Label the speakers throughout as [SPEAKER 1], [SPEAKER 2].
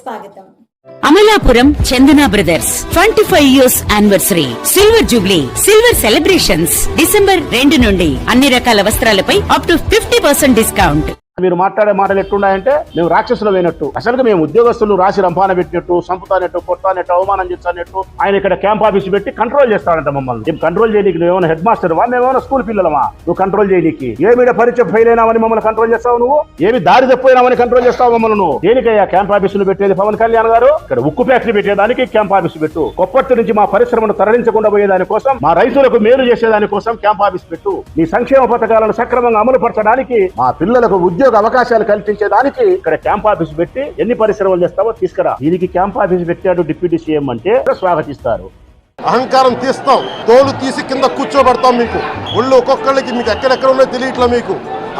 [SPEAKER 1] స్వాగతం.
[SPEAKER 2] Amalapuram Chandana brothers twenty five years anniversary. Silver jubilee silver celebrations December రెండు నుండి అన్ని రకాల వస్త్రాలపై up to fifty percent discount.
[SPEAKER 3] మీరు మాట్లాడే మాటలు ఎట్టున్నాయంటే మేము రాక్షసులు అయినట్టు అసలు మేము ఉద్యోగస్తులు రాసి రంపాన పెట్టినట్టు సంపుతానట్టు కొట్టానట్టు అవమానం చేస్తానట్టు ఆయన ఇక్కడ క్యాంప్ ఆఫీస్ పెట్టి కంట్రోల్ చేస్తాడంట మమ్మల్ని. మేము కంట్రోల్ చేయడానికి నువ్వు ఏమైనా హెడ్ మాస్టర్ వా? మేమేమైనా స్కూల్ పిల్లలమా? నువ్వు కంట్రోల్ చేయడానికి ఏమిడ పరీక్ష ఫెయిల్ అయినామని మమ్మల్ని కంట్రోల్ చేస్తావు నువ్వు? ఏమి దారి తప్పిపోయినామని కంట్రోల్ చేస్తావు మమ్మల్ని నువ్వు? దేనికయ్యా క్యాంప్ ఆఫీసులు పెట్టేది పవన్ కళ్యాణ్ గారు? ఇక్కడ ఉక్కు ఫ్యాక్టరీ పెట్టేదానికి క్యాంప్ ఆఫీస్ పెట్టు. కొప్పటి నుంచి మా పరిశ్రమను తరలించకుండా పోయేదాని కోసం మా రైతులకు మేలు చేసేదాని కోసం క్యాంప్ ఆఫీస్ పెట్టు. నీ సంక్షేమ పథకాలను సక్రమంగా అమలు పరచడానికి మా పిల్లలకు ఉద్యోగ అవకాశాలు కల్పించేదానికి ఇక్కడ క్యాంప్ ఆఫీస్ పెట్టి ఎన్ని పరిశ్రమలు చేస్తావో తీసుకురా. దీనికి క్యాంప్ ఆఫీస్ పెట్టాడు డిప్యూటీ సీఎం అంటే స్వాగతిస్తారు.
[SPEAKER 4] అహంకారం తీస్తాం తోలు తీసి కింద కూర్చోబెడతాం మీకు. ఒళ్ళు ఒక్కొక్కళ్ళకి మీకు ఎక్కడెక్కడ ఉన్నాయో తెలియట్లా మీకు.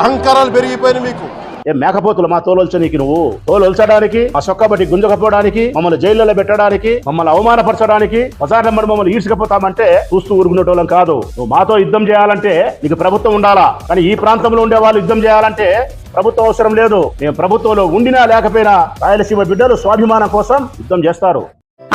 [SPEAKER 4] అహంకారాలు పెరిగిపోయినాయి మీకు.
[SPEAKER 3] ఏ మేకపోతులు మా తోలొల్చనీకి నువ్వు? తోలొల్చడానికి మా సొక్కబట్టి గుంజకపోవడానికి మమ్మల్ని జైల్లో పెట్టడానికి మమ్మల్ని అవమానపరచడానికి బజార్ నెంబర్ మమ్మల్ని ఈడ్చుకపోతామంటే చూస్తూ ఊరుకునేటోళ్ళం కాదు. నువ్వు మాతో యుద్ధం చేయాలంటే నీకు ప్రభుత్వం ఉండాలా? కానీ ఈ ప్రాంతంలో ఉండే వాళ్ళు యుద్ధం చేయాలంటే ప్రభుత్వం అవసరం లేదు. మేము ప్రభుత్వంలో ఉండినా లేకపోయినా రాయలసీమ బిడ్డలు స్వాభిమానం కోసం యుద్ధం చేస్తారు.